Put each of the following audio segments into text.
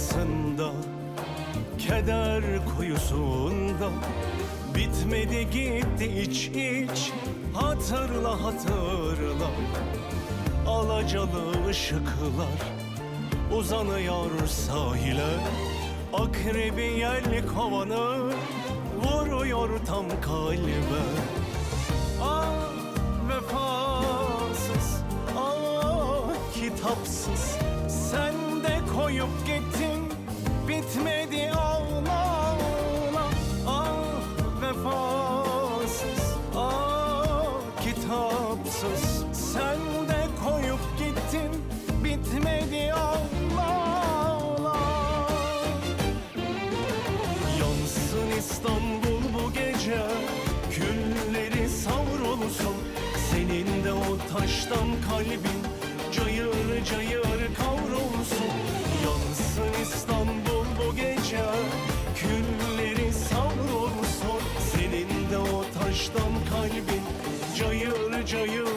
kıyısında Keder kuyusunda. Bitmedi gitti iç iç Hatırla hatırla. Alacalı ışıklar Uzanıyor sahile. Akrebi yerli kovanı Vuruyor tam kalbe. Ah vefasız Ah kitapsız. Sen de koyup gittin Bitmedi ağla ağla Ah vefasız Ah kitapsız. Sen de koyup gittin Bitmedi ağla ağla Yansın İstanbul bu gece Külleri savrulsun. Senin de o taştan kalbin Cayır cayır kavrulsun. Yansın İstanbul Cayır cayır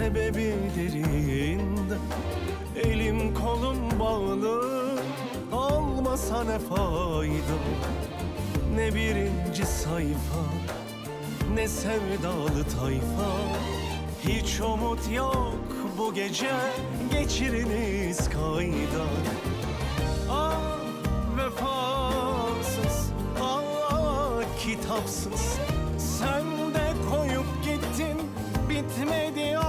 Sebebi derinde Elim kolum bağlı Almasa ne fayda? Ne birinci sayfa Ne sevdalı tayfa. Hiç umut yok bu gece Geçiriniz kayda. Ah vefasız Ah kitapsız. Sen de koyup gittin Bitmedi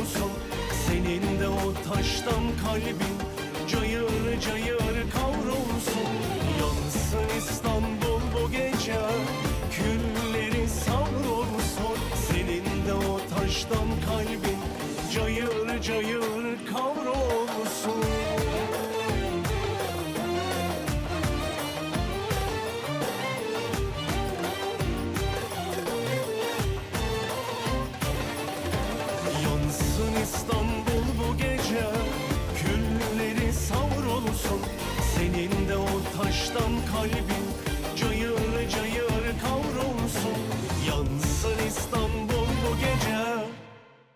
savrulsun Senin de o taştan kalbin Cayır cayır kavrulsun. Yansın İstanbul bu gece Külleri savrulsun. Senin de o taştan kalbin Cayır cayır Külleri